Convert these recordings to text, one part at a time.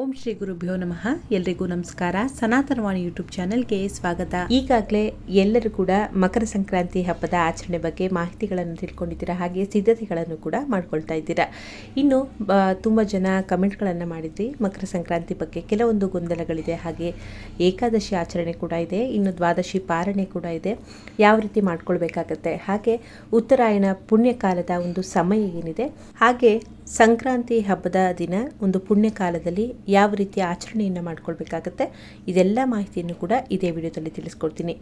ಓಂ ಶ್ರೀ ಗುರುಭ್ಯೋ ನಮಃ. ಎಲ್ರಿಗೂ ನಮಸ್ಕಾರ. ಸನಾತನವಾಣಿ ಯೂಟ್ಯೂಬ್ ಚಾನೆಲ್ಗೆ ಸ್ವಾಗತ. ಈಗಾಗಲೇ ಎಲ್ಲರೂ ಕೂಡ ಮಕರ ಸಂಕ್ರಾಂತಿ ಹಬ್ಬದ ಆಚರಣೆ ಬಗ್ಗೆ ಮಾಹಿತಿಗಳನ್ನು ತಿಳ್ಕೊಂಡಿದ್ದೀರಾ? ಹಾಗೆ ಸಿದ್ಧತೆಗಳನ್ನು ಕೂಡ ಮಾಡ್ಕೊಳ್ತಾ ಇದ್ದೀರಾ? ಇನ್ನು ತುಂಬ ಜನ ಕಮೆಂಟ್ಗಳನ್ನು ಮಾಡಿದ್ವಿ ಮಕರ ಸಂಕ್ರಾಂತಿ ಬಗ್ಗೆ ಕೆಲವೊಂದು ಗೊಂದಲಗಳಿದೆ. ಹಾಗೆ ಏಕಾದಶಿ ಆಚರಣೆ ಕೂಡ ಇದೆ. ಇನ್ನು ದ್ವಾದಶಿ ಪಾರಣೆ ಕೂಡ ಇದೆ. ಯಾವ ರೀತಿ ಮಾಡ್ಕೊಳ್ಬೇಕಾಗತ್ತೆ? ಹಾಗೆ ಉತ್ತರಾಯಣ ಪುಣ್ಯಕಾಲದ ಒಂದು ಸಮಯ ಏನಿದೆ? ಹಾಗೆ ಸಂಕ್ರಾಂತಿ ಹಬ್ಬದ ದಿನ ಒಂದು ಪುಣ್ಯಕಾಲದಲ್ಲಿ ಯಾವ ರೀತಿಯ ಆಚರಣೆಯನ್ನು ಮಾಡ್ಕೊಳ್ಬೇಕಾಗತ್ತೆ, ಇದೆಲ್ಲ ಮಾಹಿತಿಯನ್ನು ಕೂಡ ಇದೇ ವಿಡಿಯೋದಲ್ಲಿ ತಿಳಿಸ್ಕೊಡ್ತೀನಿ.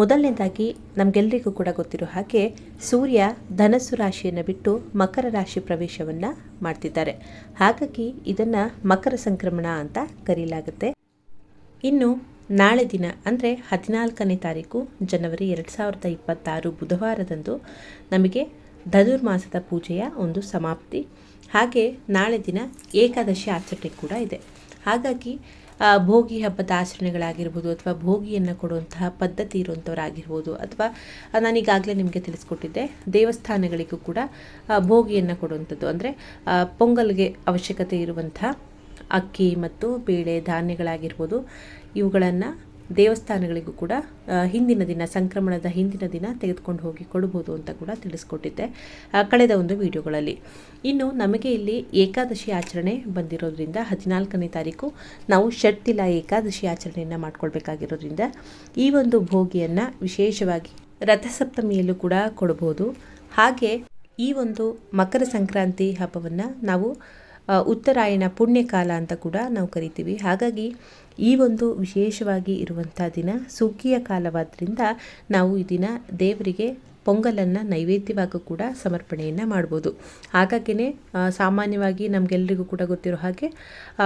ಮೊದಲನೇದಾಗಿ ನಮಗೆಲ್ಲರಿಗೂ ಕೂಡ ಗೊತ್ತಿರೋ ಹಾಗೆ ಸೂರ್ಯ ಧನಸ್ಸು ರಾಶಿಯನ್ನು ಬಿಟ್ಟು ಮಕರ ರಾಶಿ ಪ್ರವೇಶವನ್ನು ಮಾಡ್ತಿದ್ದಾರೆ. ಹಾಗಾಗಿ ಇದನ್ನು ಮಕರ ಸಂಕ್ರಮಣ ಅಂತ ಕರೀಲಾಗುತ್ತೆ. ಇನ್ನು ನಾಳೆ ದಿನ ಅಂದರೆ ಹದಿನಾಲ್ಕನೇ ತಾರೀಕು ಜನವರಿ ಎರಡು ಸಾವಿರದ ಇಪ್ಪತ್ತಾರು ಬುಧವಾರದಂದು ನಮಗೆ ಧನುರ್ಮಾಸದ ಪೂಜೆಯ ಒಂದು ಸಮಾಪ್ತಿ. ಹಾಗೆ ನಾಳೆ ದಿನ ಏಕಾದಶಿ ಆಚರಣೆ ಕೂಡ ಇದೆ. ಹಾಗಾಗಿ ಭೋಗಿ ಹಬ್ಬದ ಆಚರಣೆಗಳಾಗಿರ್ಬೋದು ಅಥವಾ ಭೋಗಿಯನ್ನು ಕೊಡುವಂತಹ ಪದ್ಧತಿ ಇರುವಂಥವರಾಗಿರ್ಬೋದು ಅಥವಾ ನಾನೀಗಾಗಲೇ ನಿಮಗೆ ತಿಳಿಸ್ಕೊಟ್ಟಿದ್ದೆ, ದೇವಸ್ಥಾನಗಳಿಗೂ ಕೂಡ ಭೋಗಿಯನ್ನು ಕೊಡುವಂಥದ್ದು. ಅಂದರೆ ಪೊಂಗಲ್ಗೆ ಅವಶ್ಯಕತೆ ಇರುವಂಥ ಅಕ್ಕಿ ಮತ್ತು ಬೇಳೆ ಧಾನ್ಯಗಳಾಗಿರ್ಬೋದು, ಇವುಗಳನ್ನು ದೇವಸ್ಥಾನಗಳಿಗೂ ಕೂಡ ಹಿಂದಿನ ದಿನ, ಸಂಕ್ರಮಣದ ಹಿಂದಿನ ದಿನ ತೆಗೆದುಕೊಂಡು ಹೋಗಿ ಕೊಡ್ಬೋದು ಅಂತ ಕೂಡ ತಿಳಿಸ್ಕೊಟ್ಟಿದ್ದೆ ಕಳೆದ ಒಂದು ವಿಡಿಯೋಗಳಲ್ಲಿ. ಇನ್ನು ನಮಗೆ ಇಲ್ಲಿ ಏಕಾದಶಿ ಆಚರಣೆ ಬಂದಿರೋದ್ರಿಂದ ಹದಿನಾಲ್ಕನೇ ತಾರೀಕು ನಾವು ಷಟ್ತಿಲ ಏಕಾದಶಿ ಆಚರಣೆಯನ್ನು ಮಾಡ್ಕೊಳ್ಬೇಕಾಗಿರೋದ್ರಿಂದ ಈ ಒಂದು ಭೋಗಿಯನ್ನು ವಿಶೇಷವಾಗಿ ರಥಸಪ್ತಮಿಯಲ್ಲೂ ಕೂಡ ಕೊಡ್ಬೋದು. ಹಾಗೆ ಈ ಒಂದು ಮಕರ ಸಂಕ್ರಾಂತಿ ಹಬ್ಬವನ್ನು ನಾವು ಉತ್ತರಾಯಣ ಪುಣ್ಯಕಾಲ ಅಂತ ಕೂಡ ನಾವು ಕರಿತೀವಿ. ಹಾಗಾಗಿ ಈ ಒಂದು ವಿಶೇಷವಾಗಿ ಇರುವಂಥ ದಿನ ಸುಗ್ಗಿಯ ಕಾಲವಾದ್ದರಿಂದ ನಾವು ಈ ದಿನ ದೇವರಿಗೆ ಪೊಂಗಲನ್ನು ನೈವೇದ್ಯವಾಗೂ ಕೂಡ ಸಮರ್ಪಣೆಯನ್ನು ಮಾಡ್ಬೋದು. ಹಾಗಾಗಿನೇ ಸಾಮಾನ್ಯವಾಗಿ ನಮಗೆಲ್ಲರಿಗೂ ಕೂಡ ಗೊತ್ತಿರೋ ಹಾಗೆ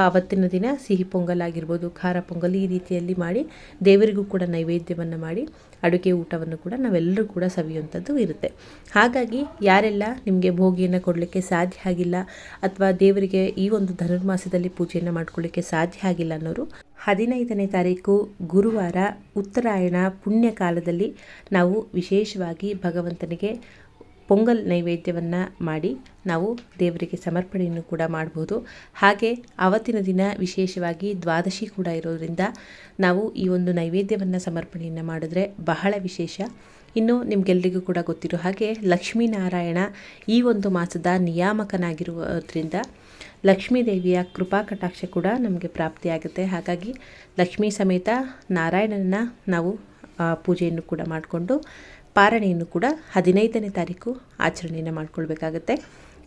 ಅವತ್ತಿನ ದಿನ ಸಿಹಿ ಪೊಂಗಲ್ ಆಗಿರ್ಬೋದು, ಖಾರ ಪೊಂಗಲ್ ಈ ರೀತಿಯಲ್ಲಿ ಮಾಡಿ ದೇವರಿಗೂ ಕೂಡ ನೈವೇದ್ಯವನ್ನು ಮಾಡಿ ಅಡುಗೆ ಊಟವನ್ನು ಕೂಡ ನಾವೆಲ್ಲರೂ ಕೂಡ ಸವಿಯುವಂಥದ್ದು ಇರುತ್ತೆ. ಹಾಗಾಗಿ ಯಾರೆಲ್ಲ ನಿಮಗೆ ಭೋಗಿಯನ್ನು ಕೊಡಲಿಕ್ಕೆ ಸಾಧ್ಯ ಆಗಿಲ್ಲ ಅಥವಾ ದೇವರಿಗೆ ಈ ಒಂದು ಧನುರ್ಮಾಸದಲ್ಲಿ ಪೂಜೆಯನ್ನು ಮಾಡ್ಕೊಳ್ಳಿಕ್ಕೆ ಸಾಧ್ಯ ಆಗಿಲ್ಲ ಅನ್ನೋರು, ಹದಿನೈದನೇ ತಾರೀಕು ಗುರುವಾರ ಉತ್ತರಾಯಣ ಪುಣ್ಯ ಕಾಲದಲ್ಲಿ ನಾವು ವಿಶೇಷವಾಗಿ ಭಗವಂತನಿಗೆ ಪೊಂಗಲ್ ನೈವೇದ್ಯವನ್ನು ಮಾಡಿ ನಾವು ದೇವರಿಗೆ ಸಮರ್ಪಣೆಯನ್ನು ಕೂಡ ಮಾಡ್ಬೋದು. ಹಾಗೆ ಅವತ್ತಿನ ದಿನ ವಿಶೇಷವಾಗಿ ದ್ವಾದಶಿ ಕೂಡ ಇರೋದರಿಂದ ನಾವು ಈ ಒಂದು ನೈವೇದ್ಯವನ್ನು ಸಮರ್ಪಣೆಯನ್ನು ಮಾಡಿದ್ರೆ ಬಹಳ ವಿಶೇಷ. ಇನ್ನು ನಿಮಗೆಲ್ಲರಿಗೂ ಕೂಡ ಗೊತ್ತಿರೋ ಹಾಗೆ ಲಕ್ಷ್ಮೀನಾರಾಯಣ ಈ ಒಂದು ಮಾಸದ ನಿಯಾಮಕನಾಗಿರುವುದರಿಂದ ಲಕ್ಷ್ಮೀ ದೇವಿಯ ಕೃಪಾ ಕಟಾಕ್ಷ ಕೂಡ ನಮಗೆ ಪ್ರಾಪ್ತಿಯಾಗುತ್ತೆ. ಹಾಗಾಗಿ ಲಕ್ಷ್ಮೀ ಸಮೇತ ನಾರಾಯಣನ ನಾವು ಪೂಜೆಯನ್ನು ಕೂಡ ಮಾಡಿಕೊಂಡು ಪಾರಣೆಯನ್ನು ಕೂಡ ಹದಿನೈದನೇ ತಾರೀಕು ಆಚರಣೆಯನ್ನು ಮಾಡಿಕೊಳ್ಬೇಕಾಗತ್ತೆ.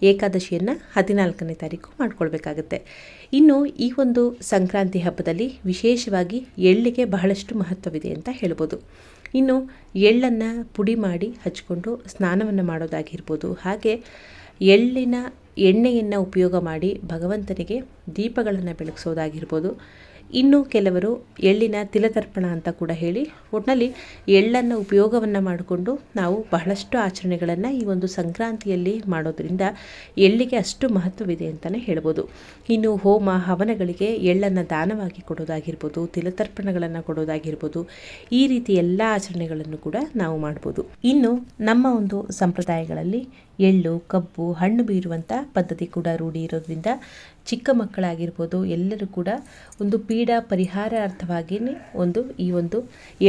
ಏಕಾದಶಿಯನ್ನು ಹದಿನಾಲ್ಕನೇ ತಾರೀಕು ಮಾಡ್ಕೊಳ್ಬೇಕಾಗತ್ತೆ. ಇನ್ನು ಈ ಒಂದು ಸಂಕ್ರಾಂತಿ ಹಬ್ಬದಲ್ಲಿ ವಿಶೇಷವಾಗಿ ಎಳ್ಳಿಗೆ ಬಹಳಷ್ಟು ಮಹತ್ವವಿದೆ ಅಂತ ಹೇಳ್ಬೋದು. ಇನ್ನು ಎಳ್ಳನ್ನು ಪುಡಿ ಮಾಡಿ ಹಚ್ಕೊಂಡು ಸ್ನಾನವನ್ನು ಮಾಡೋದಾಗಿರ್ಬೋದು. ಹಾಗೆ ಎಳ್ಳಿನ ಎಣ್ಣೆಯನ್ನು ಉಪಯೋಗ ಮಾಡಿ ಭಗವಂತನಿಗೆ ದೀಪಗಳನ್ನು ಬೆಳಗಿಸೋದಾಗಿರ್ಬೋದು. ಇನ್ನು ಕೆಲವರು ಎಳ್ಳಿನ ತಿಲತರ್ಪಣ ಅಂತ ಕೂಡ ಹೇಳಿ ಒಟ್ಟಿನಲ್ಲಿ ಎಳ್ಳನ್ನು ಉಪಯೋಗವನ್ನು ಮಾಡಿಕೊಂಡು ನಾವು ಬಹಳಷ್ಟು ಆಚರಣೆಗಳನ್ನು ಈ ಒಂದು ಸಂಕ್ರಾಂತಿಯಲ್ಲಿ ಮಾಡೋದ್ರಿಂದ ಎಳ್ಳಿಗೆ ಅಷ್ಟು ಮಹತ್ವವಿದೆ ಅಂತಲೇ ಹೇಳ್ಬೋದು. ಇನ್ನು ಹೋಮ, ಹವನಗಳಿಗೆ ಎಳ್ಳನ್ನು ದಾನವಾಗಿ ಕೊಡೋದಾಗಿರ್ಬೋದು, ತಿಲತರ್ಪಣಗಳನ್ನು ಕೊಡೋದಾಗಿರ್ಬೋದು, ಈ ರೀತಿ ಎಲ್ಲ ಆಚರಣೆಗಳನ್ನು ಕೂಡ ನಾವು ಮಾಡ್ಬೋದು. ಇನ್ನು ನಮ್ಮ ಒಂದು ಸಂಪ್ರದಾಯಗಳಲ್ಲಿ ಎಳ್ಳು, ಕಬ್ಬು, ಹಣ್ಣು ಬೀರುವಂಥ ಪದ್ಧತಿ ಕೂಡ ರೂಢಿ ಇರೋದ್ರಿಂದ ಚಿಕ್ಕ ಮಕ್ಕಳಾಗಿರ್ಬೋದು, ಎಲ್ಲರೂ ಕೂಡ ಒಂದು ಪೀಡಾ ಪರಿಹಾರಾರ್ಥವಾಗಿಯೇ ಒಂದು ಈ ಒಂದು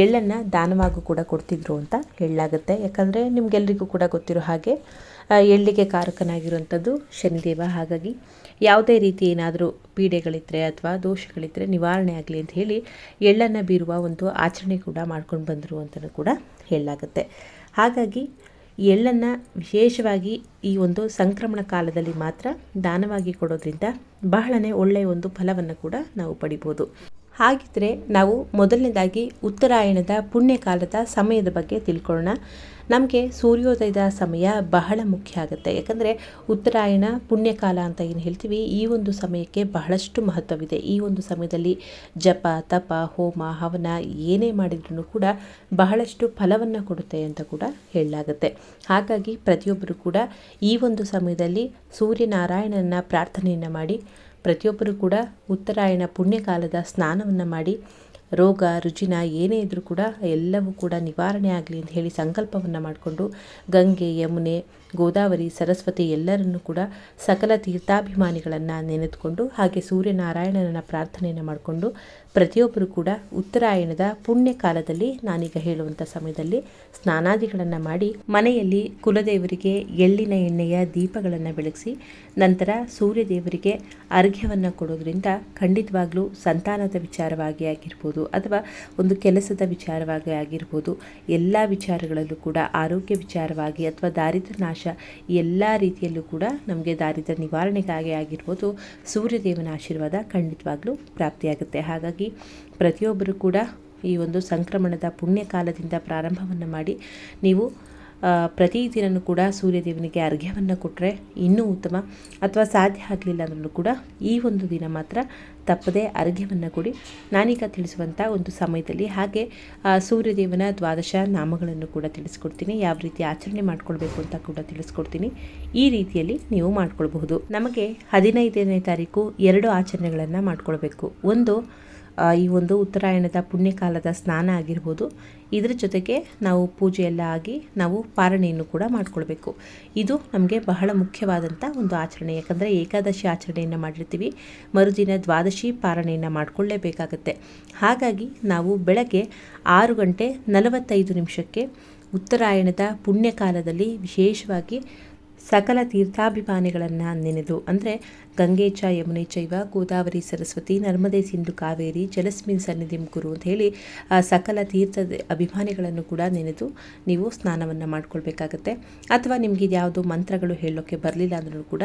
ಎಳ್ಳನ್ನು ದಾನವಾಗೂ ಕೂಡ ಕೊಡ್ತಿದ್ರು ಅಂತ ಹೇಳಲಾಗುತ್ತೆ. ಯಾಕಂದರೆ ನಿಮಗೆಲ್ಲರಿಗೂ ಕೂಡ ಗೊತ್ತಿರೋ ಹಾಗೆ ಎಳ್ಳಿಗೆ ಕಾರಕನಾಗಿರುವಂಥದ್ದು ಶನಿದೇವ. ಹಾಗಾಗಿ ಯಾವುದೇ ರೀತಿ ಏನಾದರೂ ಪೀಡೆಗಳಿದ್ದರೆ ಅಥವಾ ದೋಷಗಳಿದ್ದರೆ ನಿವಾರಣೆ ಆಗಲಿ ಅಂತ ಹೇಳಿ ಎಳ್ಳನ್ನು ಬೀರುವ ಒಂದು ಆಚರಣೆ ಕೂಡ ಮಾಡ್ಕೊಂಡು ಬಂದರು ಅಂತಲೂ ಕೂಡ ಹೇಳಲಾಗುತ್ತೆ. ಹಾಗಾಗಿ ಎಳ್ಳನ್ನು ವಿಶೇಷವಾಗಿ ಈ ಒಂದು ಸಂಕ್ರಮಣ ಕಾಲದಲ್ಲಿ ಮಾತ್ರ ದಾನವಾಗಿ ಕೊಡೋದ್ರಿಂದ ಬಹಳನೇ ಒಳ್ಳೆಯ ಒಂದು ಫಲವನ್ನು ಕೂಡ ನಾವು ಪಡಿಬೋದು. ಹಾಗಿದ್ರೆ ನಾವು ಮೊದಲನೇದಾಗಿ ಉತ್ತರಾಯಣದ ಪುಣ್ಯಕಾಲದ ಸಮಯದ ಬಗ್ಗೆ ತಿಳ್ಕೊಳ್ಳೋಣ. ನಮಗೆ ಸೂರ್ಯೋದಯದ ಸಮಯ ಬಹಳ ಮುಖ್ಯ ಆಗುತ್ತೆ. ಯಾಕಂದರೆ ಉತ್ತರಾಯಣ ಪುಣ್ಯಕಾಲ ಅಂತ ಏನು ಹೇಳ್ತೀವಿ, ಈ ಒಂದು ಸಮಯಕ್ಕೆ ಬಹಳಷ್ಟು ಮಹತ್ವವಿದೆ. ಈ ಒಂದು ಸಮಯದಲ್ಲಿ ಜಪ, ತಪ, ಹೋಮ, ಹವನ ಏನೇ ಮಾಡಿದ್ರೂ ಕೂಡ ಬಹಳಷ್ಟು ಫಲವನ್ನು ಕೊಡುತ್ತೆ ಅಂತ ಕೂಡ ಹೇಳಲಾಗುತ್ತೆ. ಹಾಗಾಗಿ ಪ್ರತಿಯೊಬ್ಬರು ಕೂಡ ಈ ಒಂದು ಸಮಯದಲ್ಲಿ ಸೂರ್ಯನಾರಾಯಣನ ಪ್ರಾರ್ಥನೆಯನ್ನು ಮಾಡಿ ಪ್ರತಿಯೊಬ್ಬರು ಕೂಡ ಉತ್ತರಾಯಣ ಪುಣ್ಯಕಾಲದ ಸ್ನಾನವನ್ನು ಮಾಡಿ, ರೋಗ, ರುಜಿನ ಏನೇ ಇದ್ದರೂ ಕೂಡ ಎಲ್ಲವೂ ಕೂಡ ನಿವಾರಣೆ ಆಗಲಿ ಅಂತ ಹೇಳಿ ಸಂಕಲ್ಪವನ್ನು ಮಾಡಿಕೊಂಡು ಗಂಗೆ, ಯಮುನೆ, ಗೋದಾವರಿ, ಸರಸ್ವತಿ ಎಲ್ಲರನ್ನೂ ಕೂಡ ಸಕಲ ತೀರ್ಥಾಭಿಮಾನಿಗಳನ್ನು ನೆನೆದುಕೊಂಡು ಹಾಗೆ ಸೂರ್ಯನಾರಾಯಣನ ಪ್ರಾರ್ಥನೆಯನ್ನು ಮಾಡಿಕೊಂಡು ಪ್ರತಿಯೊಬ್ಬರು ಕೂಡ ಉತ್ತರಾಯಣದ ಪುಣ್ಯ ಕಾಲದಲ್ಲಿ ನಾನೀಗ ಹೇಳುವಂಥ ಸಮಯದಲ್ಲಿ ಸ್ನಾನಾದಿಗಳನ್ನು ಮಾಡಿ ಮನೆಯಲ್ಲಿ ಕುಲದೇವರಿಗೆ ಎಳ್ಳಿನ ಎಣ್ಣೆಯ ದೀಪಗಳನ್ನು ಬೆಳಗಿಸಿ, ನಂತರ ಸೂರ್ಯ ದೇವರಿಗೆ ಅರ್ಘ್ಯವನ್ನು ಕೊಡೋದ್ರಿಂದ ಖಂಡಿತವಾಗ್ಲೂ ಸಂತಾನದ ವಿಚಾರವಾಗಿ ಆಗಿರ್ಬೋದು ಅಥವಾ ಒಂದು ಕೆಲಸದ ವಿಚಾರವಾಗಿ ಆಗಿರ್ಬೋದು, ಎಲ್ಲ ವಿಚಾರಗಳಲ್ಲೂ ಕೂಡ, ಆರೋಗ್ಯ ವಿಚಾರವಾಗಿ ಅಥವಾ ದಾರಿದ್ರ್ಯ ನಾಶ, ಎಲ್ಲ ರೀತಿಯಲ್ಲೂ ಕೂಡ ನಮಗೆ ದಾರಿದ್ರ್ಯ ನಿವಾರಣೆಗಾಗಿ ಆಗಿರ್ಬೋದು ಸೂರ್ಯದೇವನ ಆಶೀರ್ವಾದ ಖಂಡಿತವಾಗ್ಲೂ ಪ್ರಾಪ್ತಿಯಾಗುತ್ತೆ. ಹಾಗಾಗಿ ಪ್ರತಿಯೊಬ್ಬರು ಕೂಡ ಈ ಒಂದು ಸಂಕ್ರಮಣದ ಪುಣ್ಯ ಕಾಲದಿಂದ ಪ್ರಾರಂಭವನ್ನು ಮಾಡಿ ನೀವು ಪ್ರತಿದಿನವೂ ಕೂಡ ಸೂರ್ಯದೇವನಿಗೆ ಅರ್ಘ್ಯವನ್ನು ಕೊಟ್ಟರೆ ಇನ್ನೂ ಉತ್ತಮ. ಅಥವಾ ಸಾಧ್ಯ ಆಗಲಿಲ್ಲ ಅಂದ್ರೂ ಕೂಡ ಈ ಒಂದು ದಿನ ಮಾತ್ರ ತಪ್ಪದೇ ಅರ್ಘ್ಯವನ್ನು ಕೊಡಿ. ನಾನೀಗ ತಿಳಿಸುವಂಥ ಒಂದು ಸಮಯದಲ್ಲಿ ಹಾಗೆ ಸೂರ್ಯದೇವನ ದ್ವಾದಶ ನಾಮಗಳನ್ನು ಕೂಡ ತಿಳಿಸ್ಕೊಡ್ತೀನಿ. ಯಾವ ರೀತಿ ಆಚರಣೆ ಮಾಡ್ಕೊಳ್ಬೇಕು ಅಂತ ಕೂಡ ತಿಳಿಸ್ಕೊಡ್ತೀನಿ. ಈ ರೀತಿಯಲ್ಲಿ ನೀವು ಮಾಡ್ಕೊಳ್ಬಹುದು. ನಮಗೆ ಹದಿನೈದನೇ ತಾರೀಕು ಎರಡು ಆಚರಣೆಗಳನ್ನು ಮಾಡ್ಕೊಳ್ಬೇಕು. ಒಂದು ಈ ಒಂದು ಉತ್ತರಾಯಣದ ಪುಣ್ಯಕಾಲದ ಸ್ನಾನ ಆಗಿರ್ಬೋದು. ಇದರ ಜೊತೆಗೆ ನಾವು ಪೂಜೆಯೆಲ್ಲ ಆಗಿ ನಾವು ಪಾರಣೆಯನ್ನು ಕೂಡ ಮಾಡ್ಕೊಳ್ಬೇಕು. ಇದು ನಮಗೆ ಬಹಳ ಮುಖ್ಯವಾದಂಥ ಒಂದು ಆಚರಣೆ. ಯಾಕಂದರೆ ಏಕಾದಶಿ ಆಚರಣೆಯನ್ನು ಮಾಡಿರ್ತೀವಿ. ಮರುದಿನ ದ್ವಾದಶಿ ಪಾರಣೆಯನ್ನು ಮಾಡಿಕೊಳ್ಳೇಬೇಕಾಗತ್ತೆ ಹಾಗಾಗಿ ನಾವು ಬೆಳಗ್ಗೆ ಆರು ಗಂಟೆ ನಲವತ್ತೈದು ನಿಮಿಷಕ್ಕೆ ಉತ್ತರಾಯಣದ ಪುಣ್ಯಕಾಲದಲ್ಲಿ ವಿಶೇಷವಾಗಿ ಸಕಲ ತೀರ್ಥಾಭಿಮಾನಿಗಳನ್ನು ನೆನೆದು, ಅಂದರೆ ಗಂಗೇಚ ಯಮುನೆ ಚೈವ ಗೋದಾವರಿ ಸರಸ್ವತಿ ನರ್ಮದೆ ಸಿಂಧು ಕಾವೇರಿ ಜಲಸ್ಮಿನ್ ಸನ್ನಿಧಿಂ ಗುರು ಅಂತ ಹೇಳಿ, ಆ ಸಕಲ ತೀರ್ಥದ ಅಭಿಮಾನಿಗಳನ್ನು ಕೂಡ ನೆನೆದು ನೀವು ಸ್ನಾನವನ್ನು ಮಾಡ್ಕೊಳ್ಬೇಕಾಗತ್ತೆ. ಅಥವಾ ನಿಮಗೆ ಯಾವುದು ಮಂತ್ರಗಳು ಹೇಳೋಕ್ಕೆ ಬರಲಿಲ್ಲ ಅಂದ್ರೂ ಕೂಡ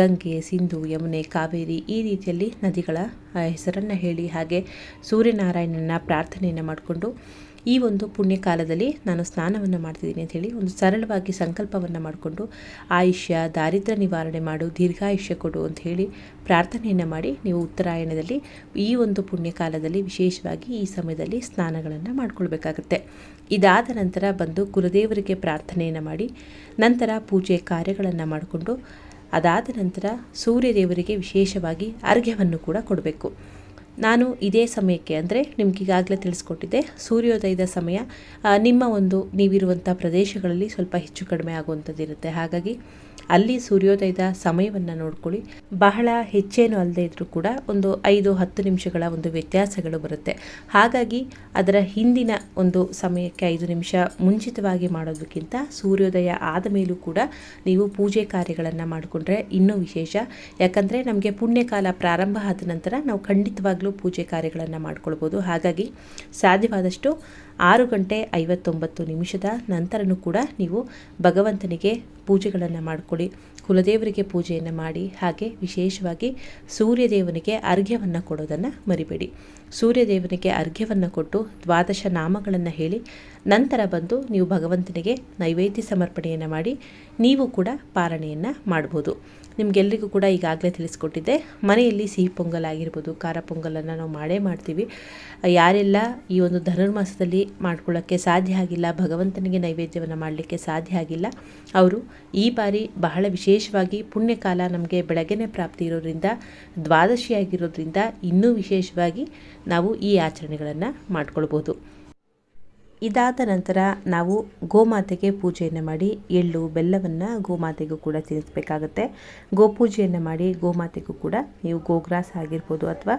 ಗಂಗೆ, ಸಿಂಧು, ಯಮುನೆ, ಕಾವೇರಿ ಈ ರೀತಿಯಲ್ಲಿ ನದಿಗಳ ಹೆಸರನ್ನು ಹೇಳಿ ಹಾಗೆ ಸೂರ್ಯನಾರಾಯಣನ ಪ್ರಾರ್ಥನೆಯನ್ನು ಮಾಡಿಕೊಂಡು ಈ ಒಂದು ಪುಣ್ಯಕಾಲದಲ್ಲಿ ನಾನು ಸ್ನಾನವನ್ನು ಮಾಡ್ತಿದ್ದೀನಿ ಅಂತ ಹೇಳಿ ಒಂದು ಸರಳವಾಗಿ ಸಂಕಲ್ಪವನ್ನು ಮಾಡಿಕೊಂಡು ಆಯುಷ್ಯ ದಾರಿದ್ರ್ಯ ನಿವಾರಣೆ ಮಾಡು, ದೀರ್ಘಾಯುಷ್ಯ ಕೊಡು ಅಂತ ಹೇಳಿ ಪ್ರಾರ್ಥನೆಯನ್ನು ಮಾಡಿ ನೀವು ಉತ್ತರಾಯಣದಲ್ಲಿ ಈ ಒಂದು ಪುಣ್ಯಕಾಲದಲ್ಲಿ ವಿಶೇಷವಾಗಿ ಈ ಸಮಯದಲ್ಲಿ ಸ್ನಾನಗಳನ್ನು ಮಾಡಿಕೊಳ್ಬೇಕಾಗುತ್ತೆ. ಇದಾದ ನಂತರ ಬಂದು ಕುಲದೇವರಿಗೆ ಪ್ರಾರ್ಥನೆಯನ್ನು ಮಾಡಿ, ನಂತರ ಪೂಜೆ ಕಾರ್ಯಗಳನ್ನು ಮಾಡಿಕೊಂಡು, ಅದಾದ ನಂತರ ಸೂರ್ಯದೇವರಿಗೆ ವಿಶೇಷವಾಗಿ ಅರ್ಘ್ಯವನ್ನು ಕೂಡ ಕೊಡಬೇಕು. ನಾನು ಇದೇ ಸಮಯಕ್ಕೆ ಅಂದರೆ ನಿಮಗೀಗಾಗಲೇ ತಿಳಿಸ್ಕೊಟ್ಟಿದ್ದೆ ಸೂರ್ಯೋದಯದ ಸಮಯ. ನಿಮ್ಮ ಒಂದು ನೀವಿರುವಂಥ ಪ್ರದೇಶಗಳಲ್ಲಿ ಸ್ವಲ್ಪ ಹೆಚ್ಚು ಕಡಿಮೆ ಆಗುವಂಥದ್ದಿರುತ್ತೆ. ಹಾಗಾಗಿ ಅಲ್ಲಿ ಸೂರ್ಯೋದಯದ ಸಮಯವನ್ನು ನೋಡ್ಕೊಳ್ಳಿ. ಬಹಳ ಹೆಚ್ಚೇನು ಅಲ್ಲದೆ ಇದ್ದರೂ ಕೂಡ ಒಂದು ಐದು, ಹತ್ತು ನಿಮಿಷಗಳ ಒಂದು ವ್ಯತ್ಯಾಸಗಳು ಬರುತ್ತೆ. ಹಾಗಾಗಿ ಅದರ ಹಿಂದಿನ ಒಂದು ಸಮಯಕ್ಕೆ ಐದು ನಿಮಿಷ ಮುಂಚಿತವಾಗಿ ಮಾಡೋದಕ್ಕಿಂತ ಸೂರ್ಯೋದಯ ಆದ ಮೇಲೂ ಕೂಡ ನೀವು ಪೂಜೆ ಕಾರ್ಯಗಳನ್ನು ಮಾಡಿಕೊಂಡ್ರೆ ಇನ್ನೂ ವಿಶೇಷ. ಯಾಕಂದರೆ ನಮಗೆ ಪುಣ್ಯಕಾಲ ಪ್ರಾರಂಭ ಆದ ನಂತರ ನಾವು ಖಂಡಿತವಾಗ್ಲೂ ಪೂಜೆ ಕಾರ್ಯಗಳನ್ನು ಮಾಡ್ಕೊಳ್ಬೋದು. ಹಾಗಾಗಿ ಸಾಧ್ಯವಾದಷ್ಟು ಆರು ಗಂಟೆ ಐವತ್ತೊಂಬತ್ತು ನಿಮಿಷದ ನಂತರನೂ ಕೂಡ ನೀವು ಭಗವಂತನಿಗೆ ಪೂಜೆಗಳನ್ನು ಮಾಡಿಕೊಡಿ, ಕುಲದೇವರಿಗೆ ಪೂಜೆಯನ್ನು ಮಾಡಿ, ಹಾಗೆ ವಿಶೇಷವಾಗಿ ಸೂರ್ಯದೇವನಿಗೆ ಅರ್ಘ್ಯವನ್ನು ಕೊಡೋದನ್ನು ಮರಿಬೇಡಿ. ಸೂರ್ಯದೇವನಿಗೆ ಅರ್ಘ್ಯವನ್ನು ಕೊಟ್ಟು ದ್ವಾದಶ ನಾಮಗಳನ್ನು ಹೇಳಿ ನಂತರ ಬಂದು ನೀವು ಭಗವಂತನಿಗೆ ನೈವೇದ್ಯ ಸಮರ್ಪಣೆಯನ್ನು ಮಾಡಿ, ನೀವು ಕೂಡ ಪಾರಣೆಯನ್ನು ಮಾಡ್ಬೋದು. ನಿಮಗೆಲ್ಲರಿಗೂ ಕೂಡ ಈಗಾಗಲೇ ತಿಳಿಸ್ಕೊಟ್ಟಿದ್ದೆ. ಮನೆಯಲ್ಲಿ ಸಿಹಿ ಪೊಂಗಲ್ ಆಗಿರ್ಬೋದು, ಖಾರ ಪೊಂಗಲನ್ನು ನಾವು ಮಾಡೇ ಮಾಡ್ತೀವಿ. ಯಾರೆಲ್ಲ ಈ ಒಂದು ಧನುರ್ಮಾಸದಲ್ಲಿ ಮಾಡ್ಕೊಳ್ಳೋಕ್ಕೆ ಸಾಧ್ಯ ಆಗಿಲ್ಲ, ಭಗವಂತನಿಗೆ ನೈವೇದ್ಯವನ್ನು ಮಾಡಲಿಕ್ಕೆ ಸಾಧ್ಯ ಆಗಿಲ್ಲ, ಅವರು ಈ ಬಾರಿ ಬಹಳ ವಿಶೇಷವಾಗಿ ಪುಣ್ಯಕಾಲ ನಮಗೆ ಬೆಳಗ್ಗೆನೇ ಪ್ರಾಪ್ತಿ ಇರೋದ್ರಿಂದ, ದ್ವಾದಶಿಯಾಗಿರೋದ್ರಿಂದ ಇನ್ನೂ ವಿಶೇಷವಾಗಿ ನಾವು ಈ ಆಚರಣೆಗಳನ್ನು ಮಾಡ್ಕೊಳ್ಬೋದು. ಇದಾದ ನಂತರ ನಾವು ಗೋಮಾತೆಗೆ ಪೂಜೆಯನ್ನು ಮಾಡಿ ಎಳ್ಳು, ಬೆಲ್ಲವನ್ನು ಗೋಮಾತೆಗೂ ಕೂಡ ತಿನ್ನಿಸ್ಬೇಕಾಗತ್ತೆ ಗೋಪೂಜೆಯನ್ನು ಮಾಡಿ ಗೋಮಾತೆಗೂ ಕೂಡ ನೀವು ಗೋಗ್ರಾಸ್ ಆಗಿರ್ಬೋದು ಅಥವಾ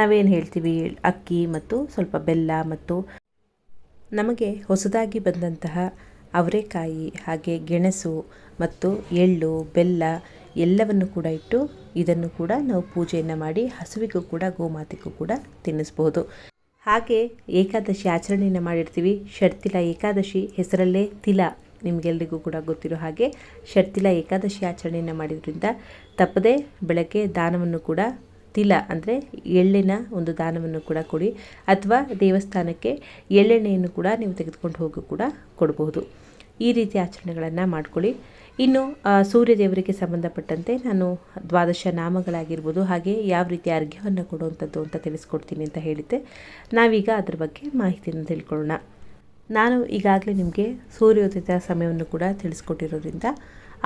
ನಾವೇನು ಹೇಳ್ತೀವಿ, ಅಕ್ಕಿ ಮತ್ತು ಸ್ವಲ್ಪ ಬೆಲ್ಲ ಮತ್ತು ನಮಗೆ ಹೊಸದಾಗಿ ಬಂದಂತಹ ಅವರೆಕಾಯಿ, ಹಾಗೆ ಗೆಣಸು ಮತ್ತು ಎಳ್ಳು, ಬೆಲ್ಲ ಎಲ್ಲವನ್ನು ಕೂಡ ಇಟ್ಟು ಇದನ್ನು ಕೂಡ ನಾವು ಪೂಜೆಯನ್ನು ಮಾಡಿ ಹಸುವಿಗೂ ಕೂಡ ಗೋಮಾತೆಗೂ ಕೂಡ ತಿನ್ನಿಸ್ಬೋದು. ಹಾಗೆ ಏಕಾದಶಿ ಆಚರಣೆಯನ್ನು ಮಾಡಿರ್ತೀವಿ. ಷಡ್ತಿಲ ಏಕಾದಶಿ ಹೆಸರಲ್ಲೇ ತಿಲ. ನಿಮಗೆಲ್ಲರಿಗೂ ಕೂಡ ಗೊತ್ತಿರೋ ಹಾಗೆ ಷಡ್ತಿಲ ಏಕಾದಶಿ ಆಚರಣೆಯನ್ನು ಮಾಡಿದ್ರಿಂದ ತಪ್ಪದೇ ಬೆಳಗ್ಗೆ ದಾನವನ್ನು ಕೂಡ ತಿಲ ಅಂದರೆ ಎಳ್ಳಿನ ಒಂದು ದಾನವನ್ನು ಕೂಡ ಕೊಡಿ ಅಥವಾ ದೇವಸ್ಥಾನಕ್ಕೆ ಎಳ್ಳೆಣ್ಣೆಯನ್ನು ಕೂಡ ನೀವು ತೆಗೆದುಕೊಂಡು ಹೋಗಿ ಕೂಡ ಕೊಡಬಹುದು ಈ ರೀತಿ ಆಚರಣೆಗಳನ್ನು ಮಾಡ್ಕೊಳ್ಳಿ. ಇನ್ನು ಸೂರ್ಯ ದೇವರಿಗೆ ಸಂಬಂಧಪಟ್ಟಂತೆ ನಾನು ದ್ವಾದಶ ನಾಮಗಳಾಗಿರ್ಬೋದು, ಹಾಗೆ ಯಾವ ರೀತಿ ಅರ್ಘ್ಯವನ್ನು ಕೊಡುವಂಥದ್ದು ಅಂತ ತಿಳಿಸ್ಕೊಡ್ತೀನಿ ಅಂತ ಹೇಳಿದ್ದೆ. ನಾವೀಗ ಅದ್ರ ಬಗ್ಗೆ ಮಾಹಿತಿಯನ್ನು ತಿಳ್ಕೊಳ್ಳೋಣ. ನಾನು ಈಗಾಗಲೇ ನಿಮಗೆ ಸೂರ್ಯೋದಯದ ಸಮಯವನ್ನು ಕೂಡ ತಿಳಿಸ್ಕೊಟ್ಟಿರೋದ್ರಿಂದ,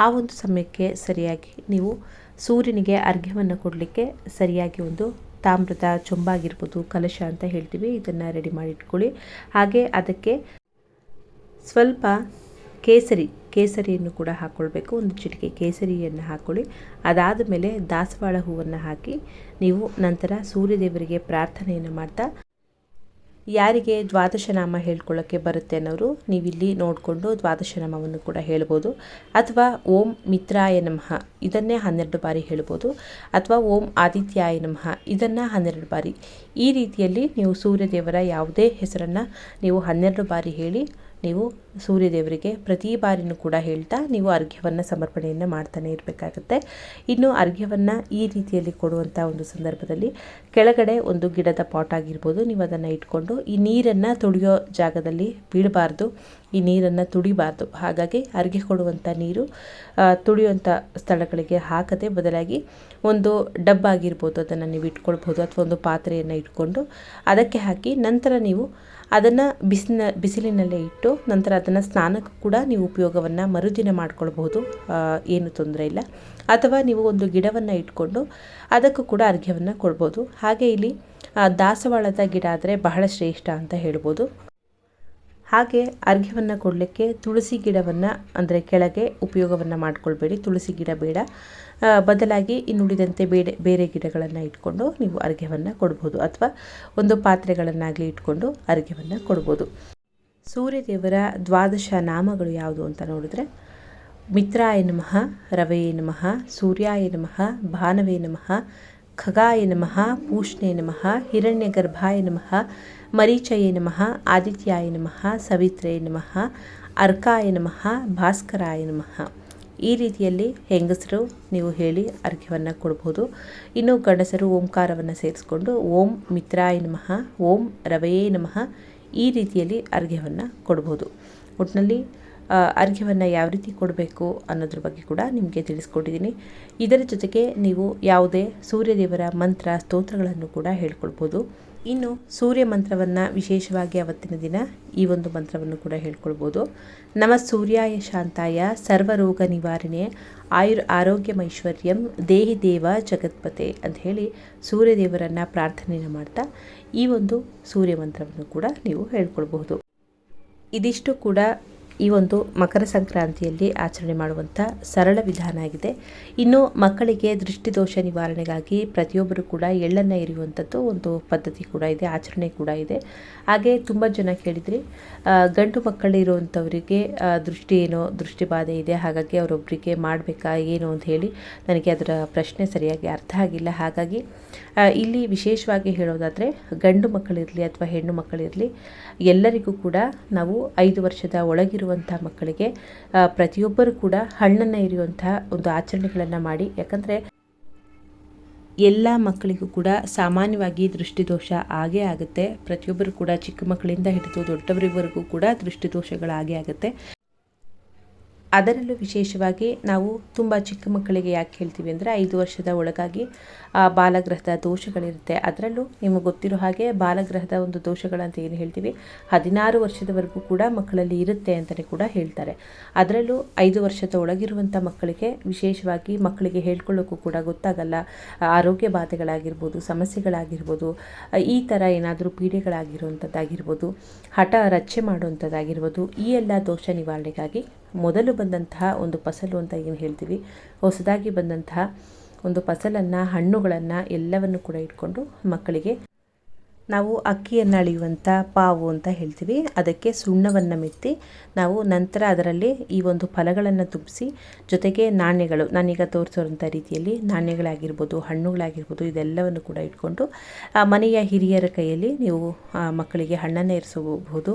ಆ ಒಂದು ಸಮಯಕ್ಕೆ ಸರಿಯಾಗಿ ನೀವು ಸೂರ್ಯನಿಗೆ ಅರ್ಘ್ಯವನ್ನು ಕೊಡಲಿಕ್ಕೆ ಸರಿಯಾಗಿ ಒಂದು ತಾಮ್ರದ ಚೊಂಬಾಗಿರ್ಬೋದು, ಕಲಶ ಅಂತ ಹೇಳ್ತೀವಿ, ಇದನ್ನು ರೆಡಿ ಮಾಡಿ ಇಟ್ಕೊಳ್ಳಿ ಹಾಗೆ ಅದಕ್ಕೆ ಸ್ವಲ್ಪ ಕೇಸರಿ ಕೇಸರಿಯನ್ನು ಕೂಡ ಹಾಕ್ಕೊಳ್ಬೇಕು ಒಂದು ಚಿಟಿಕೆ ಕೇಸರಿಯನ್ನು ಹಾಕ್ಕೊಳ್ಳಿ ಅದಾದ ಮೇಲೆ ದಾಸವಾಳ ಹೂವನ್ನು ಹಾಕಿ ನೀವು ನಂತರ ಸೂರ್ಯದೇವರಿಗೆ ಪ್ರಾರ್ಥನೆಯನ್ನು ಮಾಡ್ತಾ ಯಾರಿಗೆ ದ್ವಾದಶನಾಮ ಹೇಳ್ಕೊಳ್ಳೋಕ್ಕೆ ಬರುತ್ತೆ ಅನ್ನೋರು ನೀವಿಲ್ಲಿ ನೋಡಿಕೊಂಡು ದ್ವಾದಶನಾಮವನ್ನು ಕೂಡ ಹೇಳ್ಬೋದು. ಅಥವಾ ಓಂ ಮಿತ್ರಾಯ ನಮಃ ಇದನ್ನೇ ಹನ್ನೆರಡು ಬಾರಿ ಹೇಳ್ಬೋದು. ಅಥವಾ ಓಂ ಆದಿತ್ಯಾಯ ನಮಃ ಇದನ್ನು ಹನ್ನೆರಡು ಬಾರಿ. ಈ ರೀತಿಯಲ್ಲಿ ನೀವು ಸೂರ್ಯದೇವರ ಯಾವುದೇ ಹೆಸರನ್ನು ನೀವು ಹನ್ನೆರಡು ಬಾರಿ ಹೇಳಿ ನೀವು ಸೂರ್ಯದೇವರಿಗೆ ಪ್ರತಿ ಬಾರಿನೂ ಕೂಡ ಹೇಳ್ತಾ ನೀವು ಅರ್ಘ್ಯವನ್ನು ಸಮರ್ಪಣೆಯನ್ನು ಮಾಡ್ತಾನೆ ಇರಬೇಕಾಗುತ್ತೆ. ಇನ್ನು ಅರ್ಘ್ಯವನ್ನು ಈ ರೀತಿಯಲ್ಲಿ ಕೊಡುವಂಥ ಒಂದು ಸಂದರ್ಭದಲ್ಲಿ ಕೆಳಗಡೆ ಒಂದು ಗಿಡದ ಪಾಟ್ ಆಗಿರ್ಬೋದು, ನೀವು ಅದನ್ನು ಇಟ್ಕೊಂಡು ಈ ನೀರನ್ನು ತುಳಿಯೋ ಜಾಗದಲ್ಲಿ ಬೀಳಬಾರ್ದು, ಈ ನೀರನ್ನು ತುಡಿಬಾರ್ದು ಹಾಗಾಗಿ ಅರ್ಘ್ಯ ಕೊಡುವಂಥ ನೀರು ತುಳಿಯುವಂಥ ಸ್ಥಳಗಳಿಗೆ ಹಾಕದೆ ಬದಲಾಗಿ ಒಂದು ಡಬ್ಬಾಗಿರ್ಬೋದು ಅದನ್ನು ನೀವು ಇಟ್ಕೊಳ್ಬೋದು ಅಥವಾ ಒಂದು ಪಾತ್ರೆಯನ್ನು ಇಟ್ಕೊಂಡು ಅದಕ್ಕೆ ಹಾಕಿ ನಂತರ ನೀವು ಅದನ್ನು ಬಿಸಿನ ಬಿಸಿಲಿನಲ್ಲೇ ಇಟ್ಟು ನಂತರ ಅದನ್ನು ಸ್ನಾನಕ್ಕೆ ಕೂಡ ನೀವು ಉಪಯೋಗವನ್ನು ಮರುದಿನ ಮಾಡ್ಕೊಳ್ಬಹುದು. ಏನು ತೊಂದರೆ ಇಲ್ಲ. ಅಥವಾ ನೀವು ಒಂದು ಗಿಡವನ್ನು ಇಟ್ಕೊಂಡು ಅದಕ್ಕೂ ಕೂಡ ಅರ್ಘ್ಯವನ್ನು ಕೊಡ್ಬೋದು. ಹಾಗೆ ಇಲ್ಲಿ ದಾಸವಾಳದ ಗಿಡ ಆದರೆ ಬಹಳ ಶ್ರೇಷ್ಠ ಅಂತ ಹೇಳ್ಬೋದು. ಹಾಗೆ ಅರ್ಘ್ಯವನ್ನು ಕೊಡಲಿಕ್ಕೆ ತುಳಸಿ ಗಿಡವನ್ನು ಅಂದರೆ ಕೆಳಗೆ ಉಪಯೋಗವನ್ನು ಮಾಡ್ಕೊಳ್ಬೇಡಿ. ತುಳಸಿ ಗಿಡ ಬೇಡ. ಬದಲಾಗಿ ಇನ್ನುಳಿದಂತೆ ಬೇರೆ ಬೇರೆ ಗಿಡಗಳನ್ನು ಇಟ್ಕೊಂಡು ನೀವು ಅರ್ಘ್ಯವನ್ನು ಕೊಡ್ಬೋದು ಅಥವಾ ಒಂದು ಪಾತ್ರೆಗಳನ್ನಾಗಲಿ ಇಟ್ಕೊಂಡು ಅರ್ಘ್ಯವನ್ನು ಕೊಡ್ಬೋದು. ಸೂರ್ಯದೇವರ ದ್ವಾದಶ ನಾಮಗಳು ಯಾವುದು ಅಂತ ನೋಡಿದ್ರೆ, ಮಿತ್ರಾಯ ನಮಃ, ರವೆಯೇ ನಮಃ, ಸೂರ್ಯಾಯ ನಮಃ, ಭಾನವೇ ನಮಃ, ಖಗಾಯ ನಮಃ, ಪೂಷ್ಣೇ ನಮಃ ಹಿರಣ್ಯಗರ್ಭಾಯ ನಮಃ, ಮರೀಚಯೇ ನಮಃ, ಆದಿತ್ಯಾಯ ನಮಃ ಸವಿತ್ರೇ ನಮಃ, ಅರ್ಕಾಯ ನಮಃ, ಭಾಸ್ಕರಾಯ ನಮಃ. ಈ ರೀತಿಯಲ್ಲಿ ಹೆಂಗಸರು, ನೀವು ಹೇಳಿ, ಅರ್ಘ್ಯವನ್ನು ಕೊಡ್ಬೋದು. ಇನ್ನು ಗಂಡಸರು ಓಂಕಾರವನ್ನು ಸೇರಿಸ್ಕೊಂಡು ಓಂ ಮಿತ್ರಾಯ ನಮಃ, ಓಂ ರವೆಯೇ ನಮಃ ಈ ರೀತಿಯಲ್ಲಿ ಅರ್ಘ್ಯವನ್ನು ಕೊಡ್ಬೋದು. ಒಟ್ಟಿನಲ್ಲಿ ಅರ್ಘ್ಯವನ್ನು ಯಾವ ರೀತಿ ಕೊಡಬೇಕು ಅನ್ನೋದ್ರ ಬಗ್ಗೆ ಕೂಡ ನಿಮಗೆ ತಿಳಿಸ್ಕೊಟ್ಟಿದ್ದೀನಿ. ಇದರ ಜೊತೆಗೆ ನೀವು ಯಾವುದೇ ಸೂರ್ಯದೇವರ ಮಂತ್ರ, ಸ್ತೋತ್ರಗಳನ್ನು ಕೂಡ ಹೇಳ್ಕೊಳ್ಬೋದು. ಇನ್ನು ಸೂರ್ಯ ಮಂತ್ರವನ್ನು ವಿಶೇಷವಾಗಿ ಅವತ್ತಿನ ದಿನ ಈ ಒಂದು ಮಂತ್ರವನ್ನು ಕೂಡ ಹೇಳ್ಕೊಳ್ಬೋದು. ನಮ ಸೂರ್ಯಾಯ ಶಾಂತಾಯ ಸರ್ವರೋಗ ನಿವಾರಣೆ, ಆಯುರ್ ಆರೋಗ್ಯಮೈಶ್ವರ್ಯಂ ದೇಹಿ ದೇವ ಜಗತ್ಪತೆ ಅಂತ ಹೇಳಿ ಸೂರ್ಯದೇವರನ್ನು ಪ್ರಾರ್ಥನೆಯನ್ನು ಮಾಡ್ತಾ ಈ ಒಂದು ಸೂರ್ಯ ಮಂತ್ರವನ್ನು ಕೂಡ ನೀವು ಹೇಳ್ಕೊಳ್ಬಹುದು. ಇದಿಷ್ಟು ಕೂಡ ಈ ಒಂದು ಮಕರ ಸಂಕ್ರಾಂತಿಯಲ್ಲಿ ಆಚರಣೆ ಮಾಡುವಂಥ ಸರಳ ವಿಧಾನ ಆಗಿದೆ. ಇನ್ನು ಮಕ್ಕಳಿಗೆ ದೃಷ್ಟಿದೋಷ ನಿವಾರಣೆಗಾಗಿ ಪ್ರತಿಯೊಬ್ಬರು ಕೂಡ ಎಳ್ಳನ್ನು ಇರುವಂಥದ್ದು ಒಂದು ಪದ್ಧತಿ ಕೂಡ ಇದೆ, ಆಚರಣೆ ಕೂಡ ಇದೆ. ಹಾಗೆ ತುಂಬ ಜನ ಕೇಳಿದ್ರಿ ಗಂಡು ಮಕ್ಕಳಿರುವಂಥವರಿಗೆ ದೃಷ್ಟಿ ಏನೋ ದೃಷ್ಟಿಬಾಧೆ ಇದೆ, ಹಾಗಾಗಿ ಅವರೊಬ್ಬರಿಗೆ ಮಾಡಬೇಕಾ, ಏನು ಅಂತ ಹೇಳಿ ನನಗೆ ಅದರ ಪ್ರಶ್ನೆ ಸರಿಯಾಗಿ ಅರ್ಥ ಆಗಿಲ್ಲ. ಹಾಗಾಗಿ ಇಲ್ಲಿ ವಿಶೇಷವಾಗಿ ಹೇಳೋದಾದರೆ, ಗಂಡು ಮಕ್ಕಳಿರಲಿ ಅಥವಾ ಹೆಣ್ಣು ಮಕ್ಕಳಿರಲಿ ಎಲ್ಲರಿಗೂ ಕೂಡ ನಾವು ಐದು ವರ್ಷದ ಒಳಗಿರುವಂಥ ಮಕ್ಕಳಿಗೆ ಪ್ರತಿಯೊಬ್ಬರು ಕೂಡ ಹಣ್ಣನ್ನು ಇರಿಯುವಂತಹ ಒಂದು ಆಚರಣೆಗಳನ್ನು ಮಾಡಿ. ಯಾಕಂದರೆ ಎಲ್ಲ ಮಕ್ಕಳಿಗೂ ಕೂಡ ಸಾಮಾನ್ಯವಾಗಿ ದೃಷ್ಟಿದೋಷ ಆಗೇ ಆಗುತ್ತೆ. ಪ್ರತಿಯೊಬ್ಬರು ಕೂಡ ಚಿಕ್ಕ ಮಕ್ಕಳಿಂದ ಹಿಡಿದು ದೊಡ್ಡವರಿವರೆಗೂ ಕೂಡ ದೃಷ್ಟಿದೋಷಗಳಾಗೇ ಆಗುತ್ತೆ. ಅದರಲ್ಲೂ ವಿಶೇಷವಾಗಿ ನಾವು ತುಂಬ ಚಿಕ್ಕ ಮಕ್ಕಳಿಗೆ ಯಾಕೆ ಹೇಳ್ತೀವಿ ಅಂದರೆ ಐದು ವರ್ಷದ ಒಳಗಾಗಿ ಬಾಲಗ್ರಹದ ದೋಷಗಳಿರುತ್ತೆ. ಅದರಲ್ಲೂ ನಿಮಗೆ ಗೊತ್ತಿರೋ ಹಾಗೆ ಬಾಲಗ್ರಹದ ಒಂದು ದೋಷಗಳಂತ ಏನು ಹೇಳ್ತೀವಿ? ಹದಿನಾರು ವರ್ಷದವರೆಗೂ ಕೂಡ ಮಕ್ಕಳಲ್ಲಿ ಇರುತ್ತೆ ಅಂತಲೇ ಕೂಡ ಹೇಳ್ತಾರೆ. ಅದರಲ್ಲೂ ಐದು ವರ್ಷದ ಒಳಗಿರುವಂಥ ಮಕ್ಕಳಿಗೆ ವಿಶೇಷವಾಗಿ ಮಕ್ಕಳಿಗೆ ಹೇಳ್ಕೊಳ್ಳೋಕ್ಕೂ ಕೂಡ ಗೊತ್ತಾಗಲ್ಲ. ಆರೋಗ್ಯ ಬಾಧೆಗಳಾಗಿರ್ಬೋದು, ಸಮಸ್ಯೆಗಳಾಗಿರ್ಬೋದು, ಈ ಥರ ಏನಾದರೂ ಪೀಡೆಗಳಾಗಿರುವಂಥದ್ದಾಗಿರ್ಬೋದು, ಹಠ ರಚ್ಚೆ ಮಾಡುವಂಥದ್ದಾಗಿರ್ಬೋದು, ಈ ಎಲ್ಲ ದೋಷ ನಿವಾರಣೆಗಾಗಿ ಮೊದಲು ಬಂದಂತಹ ಒಂದು ಫಸಲು ಅಂತ ಏನು ಹೇಳ್ತೀವಿ? ಹೊಸದಾಗಿ ಬಂದಂತಹ ಒಂದು ಫಸಲನ್ನು, ಹಣ್ಣುಗಳನ್ನು ಎಲ್ಲವನ್ನು ಕೂಡ ಇಟ್ಕೊಂಡು ಮಕ್ಕಳಿಗೆ ನಾವು ಅಕ್ಕಿಯನ್ನು ಅಳೆಯುವಂಥ ಪಾವು ಅಂತ ಹೇಳ್ತೀವಿ. ಅದಕ್ಕೆ ಸುಣ್ಣವನ್ನು ಮೆತ್ತಿ ನಾವು ನಂತರ ಅದರಲ್ಲಿ ಈ ಒಂದು ಫಲಗಳನ್ನು ತುಂಬಿಸಿ ಜೊತೆಗೆ ನಾಣ್ಯಗಳು, ನಾನೀಗ ತೋರಿಸೋಂತ ರೀತಿಯಲ್ಲಿ ನಾಣ್ಯಗಳಾಗಿರ್ಬೋದು, ಹಣ್ಣುಗಳಾಗಿರ್ಬೋದು, ಇದೆಲ್ಲವನ್ನು ಕೂಡ ಇಟ್ಕೊಂಡು ಮನೆಯ ಹಿರಿಯರ ಕೈಯಲ್ಲಿ ನೀವು ಮಕ್ಕಳಿಗೆ ಹಣ್ಣನ್ನು ಇರಿಸಬಹುದು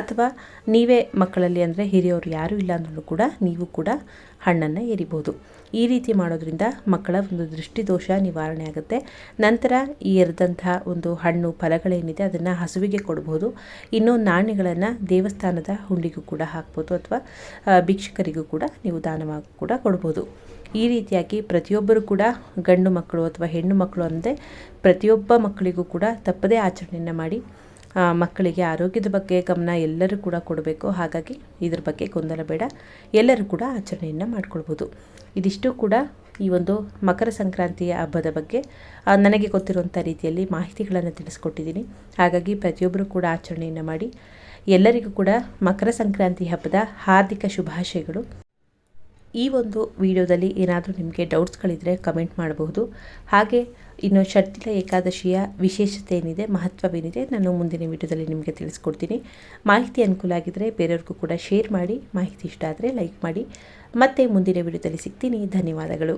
ಅಥವಾ ನೀವೇ ಮಕ್ಕಳಲ್ಲಿ ಅಂದರೆ ಹಿರಿಯವರು ಯಾರೂ ಇಲ್ಲ ಅಂದ್ರೂ ಕೂಡ ನೀವು ಕೂಡ ಹಣ್ಣನ್ನು ಎರಿಬೋದು. ಈ ರೀತಿ ಮಾಡೋದ್ರಿಂದ ಮಕ್ಕಳ ಒಂದು ದೃಷ್ಟಿದೋಷ ನಿವಾರಣೆ ಆಗುತ್ತೆ. ನಂತರ ಈ ಎರೆದಂತಹ ಒಂದು ಹಣ್ಣು ಫಲಗಳೇನಿದೆ ಅದನ್ನು ಹಸುವಿಗೆ ಕೊಡ್ಬೋದು. ಇನ್ನು ನಾಣ್ಯಗಳನ್ನು ದೇವಸ್ಥಾನದ ಹುಂಡಿಗೂ ಕೂಡ ಹಾಕ್ಬೋದು ಅಥವಾ ಭಿಕ್ಷುಕರಿಗೂ ಕೂಡ ನೀವು ದಾನವಾಗಿ ಕೂಡ ಕೊಡ್ಬೋದು. ಈ ರೀತಿಯಾಗಿ ಪ್ರತಿಯೊಬ್ಬರು ಕೂಡ ಗಂಡು ಮಕ್ಕಳು ಅಥವಾ ಹೆಣ್ಣು ಮಕ್ಕಳು ಅಂದರೆ ಪ್ರತಿಯೊಬ್ಬ ಮಕ್ಕಳಿಗೂ ಕೂಡ ತಪ್ಪದೇ ಆಚರಣೆಯನ್ನು ಮಾಡಿ ಮಕ್ಕಳಿಗೆ ಆರೋಗ್ಯದ ಬಗ್ಗೆ ಗಮನ ಎಲ್ಲರೂ ಕೂಡ ಕೊಡಬೇಕು. ಹಾಗಾಗಿ ಇದ್ರ ಬಗ್ಗೆ ಗೊಂದಲ ಬೇಡ. ಎಲ್ಲರೂ ಕೂಡ ಆಚರಣೆಯನ್ನು ಮಾಡ್ಕೊಳ್ಬೋದು. ಇದಿಷ್ಟು ಕೂಡ ಈ ಒಂದು ಮಕರ ಸಂಕ್ರಾಂತಿಯ ಹಬ್ಬದ ಬಗ್ಗೆ ನನಗೆ ಗೊತ್ತಿರುವಂಥ ರೀತಿಯಲ್ಲಿ ಮಾಹಿತಿಗಳನ್ನು ತಿಳಿಸ್ಕೊಟ್ಟಿದ್ದೀನಿ. ಹಾಗಾಗಿ ಪ್ರತಿಯೊಬ್ಬರು ಕೂಡ ಆಚರಣೆಯನ್ನು ಮಾಡಿ ಎಲ್ಲರಿಗೂ ಕೂಡ ಮಕರ ಸಂಕ್ರಾಂತಿ ಹಬ್ಬದ ಹಾರ್ದಿಕ ಶುಭಾಶಯಗಳು. ಈ ಒಂದು ವಿಡಿಯೋದಲ್ಲಿ ಏನಾದರೂ ನಿಮಗೆ ಡೌಟ್ಸ್ಗಳಿದ್ದರೆ ಕಮೆಂಟ್ ಮಾಡಬಹುದು ಹಾಗೆ ಇನ್ನು ಷಟ್ತಿಲ ಏಕಾದಶಿಯ ವಿಶೇಷತೆ ಏನಿದೆ, ಮಹತ್ವವೇನಿದೆ ನಾನು ಮುಂದಿನ ವಿಡಿಯೋದಲ್ಲಿ ನಿಮಗೆ ತಿಳಿಸ್ಕೊಡ್ತೀನಿ. ಮಾಹಿತಿ ಅನುಕೂಲ ಆಗಿದ್ದರೆ ಬೇರೆಯವ್ರಿಗೂ ಕೂಡ ಶೇರ್ ಮಾಡಿ, ಮಾಹಿತಿ ಇಷ್ಟ ಆದರೆ ಲೈಕ್ ಮಾಡಿ. ಮತ್ತೆ ಮುಂದಿನ ವಿಡಿಯೋದಲ್ಲಿ ಸಿಗ್ತೀನಿ. ಧನ್ಯವಾದಗಳು.